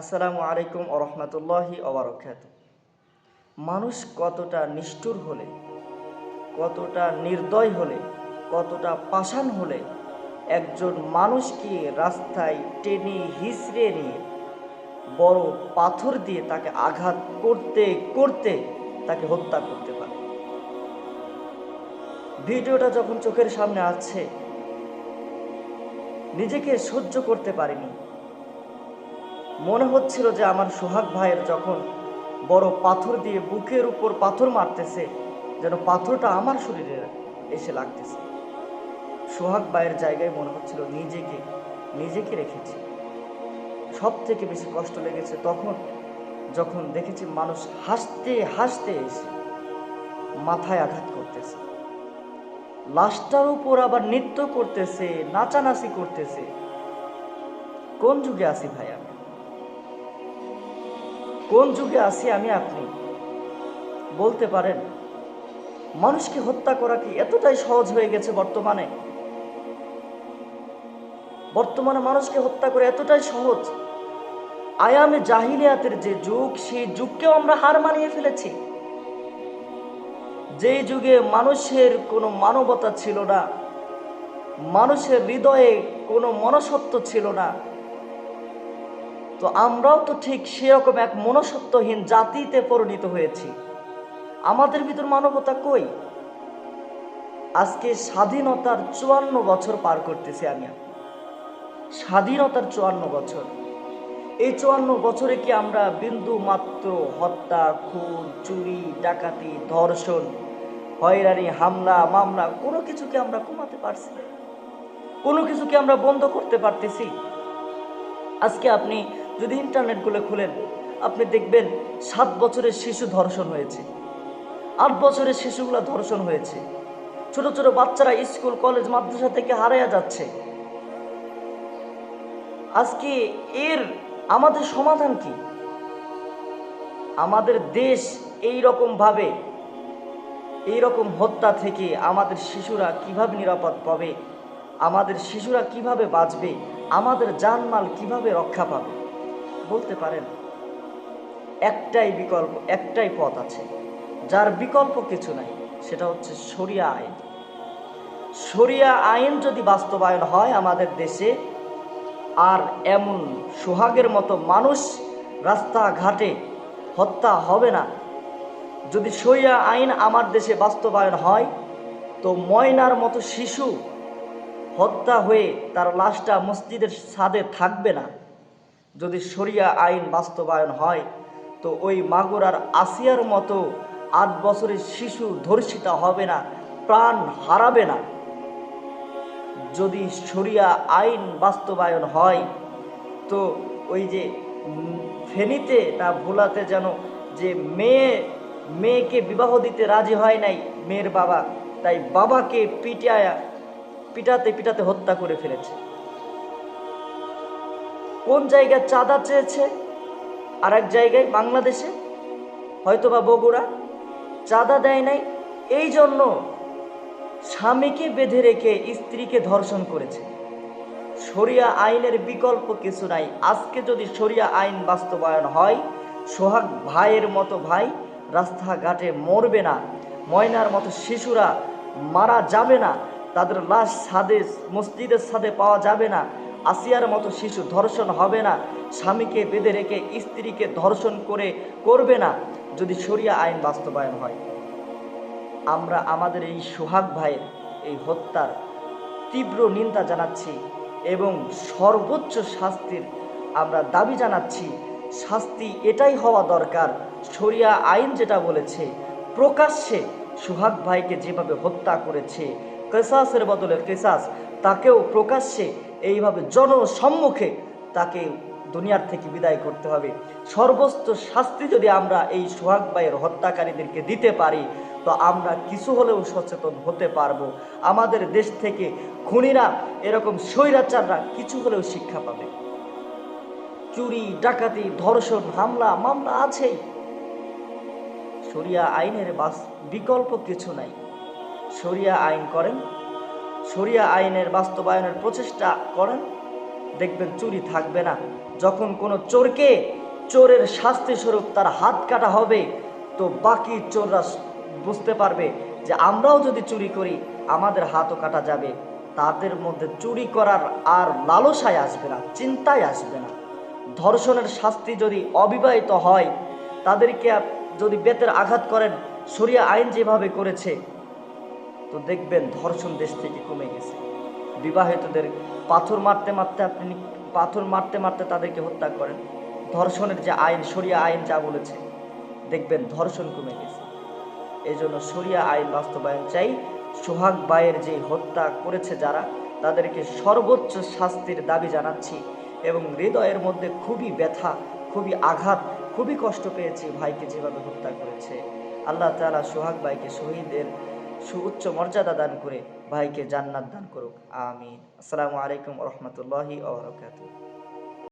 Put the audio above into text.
আসসালামু আলাইকুম ওরহমতুল্লাহি ওবরকাত মানুষ কতটা নিষ্ঠুর হলে, কতটা নির্দয় হলে, কতটা পাষাণ হলে, একজন মানুষকে রাস্তায় টেনে হিসড়ে নিয়ে, বড় পাথর দিয়ে তাকে আঘাত করতে করতে তাকে হত্যা করতে পারে। ভিডিওটা যখন চোখের সামনে আসছে, নিজেকে সহ্য করতে পারিনি মনে হচ্ছিল যে আমার সোহাগ ভাইয়ের যখন বড় পাথর দিয়ে বুকের উপর পাথর মারতেছে, যেন পাথরটা আমার শরীরে এসে লাগতেছে। সোহাগ ভাইয়ের জায়গায় মনে হচ্ছিল নিজেকে নিজেকে রেখেছি। সব থেকে বেশি কষ্ট লেগেছে তখন যখন দেখেছি মানুষ হাসতে হাসতে এসে মাথায় আঘাত করতেছে। লাশটার উপর আবার নৃত্য করতেছে, নাচানাচি করতেছে। কোন যুগে আছি ভাই আমি? কোন যুগে আছি আমি আপনি? বলতে পারেন, মানুষকে হত্যা করা কি এতটাই সহজ হয়ে গেছে বর্তমানে? বর্তমানে মানুষকে হত্যা করে এতটাই সহজ? আয়ামে জাহিলিয়াতের যে যুগ, সেই যুগকেও আমরা হার মানিয়ে ফেলেছি। যে যুগে মানুষের কোনো মানবতা ছিল না, মানুষের হৃদয়ে কোনো মনসত্ব ছিল না তো আমরাও তো ঠিক সেরকম এক মনসত্বহীন জাতিতে পরিণত হয়েছি। আমাদের ভিতর মানবতা কই? আজকে স্বাধীনতার চুয়ান্ন বছর পার করতেছি আমি। স্বাধীনতার চুয়ান্ন বছর। এই চুয়ান্ন বছরে কি আমরা বিন্দু মাত্র হত্যা, খুন, চুরি, ডাকাতি, ধর্ষণ, হয়রানি, হামলা, মামলা, কোনো কিছুকে আমরা কমাতে পারছি কোনো কিছুকে আমরা বন্ধ করতে পারতেছি। আজকে আপনি যদি ইন্টারনেটগুলো খুলেন, আপনি দেখবেন সাত বছরের শিশু ধর্ষণ হয়েছে। আট বছরের শিশুগুলো ধর্ষণ হয়েছে। ছোট ছোট বাচ্চারা স্কুল, কলেজ, মাদ্রাসা থেকে হারাইয়া যাচ্ছে। আজকে এর আমাদের সমাধান কি? আমাদের দেশ এই রকম ভাবে এই রকম হত্যা থেকে আমাদের শিশুরা কীভাবে নিরাপদ পাবে? আমাদের শিশুরা কীভাবে বাঁচবে? আমাদের জানমাল কীভাবে রক্ষা পাবে? বলতে পারেন, একটাই বিকল্প, একটাই পথ আছে। যার বিকল্প কিছু নাই, সেটা হচ্ছে শরিয়া আইন। শরিয়া আইন যদি বাস্তবায়ন হয় আমাদের দেশে, আর এমন সোহাগের মতো মানুষ রাস্তাঘাটে হত্যা হবে না। যদি শরিয়া আইন আমার দেশে বাস্তবায়ন হয়, তো ময়নার মতো শিশু হত্যা হয়ে তার লাশটা মসজিদের ছাদে থাকবে না। যদি শরিয়া আইন বাস্তবায়ন হয়, তো ওই মাগুরার আসিয়ার মতো আট বছরের শিশু ধর্ষিতা হবে না, প্রাণ হারাবে না। যদি শরিয়া আইন বাস্তবায়ন হয়, তো ওই যে ফেনীতে না ভোলাতে যেন যে মেয়ে, মেয়েকে বিবাহ দিতে রাজি হয় নাই মেয়ের বাবা, তাই বাবাকে পিটায়া, পিটাতে পিটাতে হত্যা করে ফেলেছে। কোন জায়গায় চাঁদা চেয়েছে? আর এক জায়গায় বাংলাদেশে? হয়তোবা বগুড়া? চাঁদা দেয় নাই। এই জন্য স্বামীকে বেঁধে রেখে স্ত্রীকে ধর্ষণ করেছে। শরিয়া আইনের বিকল্প কিছু নাই। আজকে যদি শরিয়া আইন বাস্তবায়ন হয়, সোহাগ ভাইয়ের মতো ভাই রাস্তাঘাটে মরবে না। ময়নার মতো শিশুরা মারা যাবে না। তাদের লাশ ছাদে, মসজিদের ছাদে পাওয়া যাবে না। আসিয়ার মতো শিশু ধর্ষণ হবে না। স্বামীকে বেঁধে রেখে স্ত্রীকে ধর্ষণ করে করবে না, যদি শরিয়া আইন বাস্তবায়ন হয়। আমরা আমাদের এই সোহাগ ভাইয়ের এই হত্যার তীব্র নিন্দা জানাচ্ছি এবং সর্বোচ্চ শাস্তির আমরা দাবি জানাচ্ছি। শাস্তি এটাই হওয়া দরকার। শরিয়া আইন যেটা বলেছে, প্রকাশ্যে সোহাগ ভাইকে যেভাবে হত্যা করেছে, কেসাসের বদলে কেসাস তাকেও প্রকাশ্যে এইভাবে জনসম্মুখে তাকে দুনিয়ার থেকে বিদায় করতে হবে। সর্বোচ্চ শাস্তি যদি আমরা এই সোহাগ ভাইয়ের হত্যাকারীদেরকে দিতে পারি, তো আমরা কিছু হলেও সচেতন হতে পারব। আমাদের দেশ থেকে খুনিরা, এরকম স্বৈরাচাররা কিছু হলেও শিক্ষা পাবে। চুরি, ডাকাতি, ধর্ষণ, হামলা, মামলা আছেই। শরিয়া আইনের বাস বিকল্প কিছু নাই। শরিয়া আইন করেন শরিয়া আইনের বাস্তবায়নের প্রচেষ্টা করেন, দেখবেন চুরি থাকবে না। যখন কোনো চোরকে চোরের শাস্তি স্বরূপ তার হাত কাটা হবে, তো বাকি চোররা বুঝতে পারবে যে আমরাও যদি চুরি করি, আমাদের হাতও কাটা যাবে। তাদের মধ্যে চুরি করার আর লালসায় আসবে না চিন্তায় আসবে না। ধর্ষণের শাস্তি যদি অবিবাহিত হয়, তাদেরকে যদি বেতের আঘাত করেন সরিয়া আইন যেভাবে করেছে তো দেখবেন ধর্ষণ দেশ থেকে কমে গেছে। বিবাহিতদের পাথর মারতে মারতে আপনি পাথর মারতে মারতে তাদেরকে হত্যা করেন। ধর্ষণের যে আইন সরিয়া আইন যা বলেছে, দেখবেন ধর্ষণ কমে গেছে। এই জন্য সরিয়া আইন বাস্তবায়ন চাই। সোহাগ বায়ের যে হত্যা করেছে যারা, তাদেরকে সর্বোচ্চ শাস্তির দাবি জানাচ্ছি এবং হৃদয়ের মধ্যে খুবই ব্যথা, খুবই আঘাত, খুবই কষ্ট পেয়েছি ভাইকে যেভাবে হত্যা করেছে। আল্লাহ তাআলা সোহাগ ভাইকে শহীদের সুউচ্চ মর্যাদা দান করে ভাইকে জান্নাত দান করুক। আমিন। আসসালামু আলাইকুম রহমতুল্লাহি ওবরাকাতুহ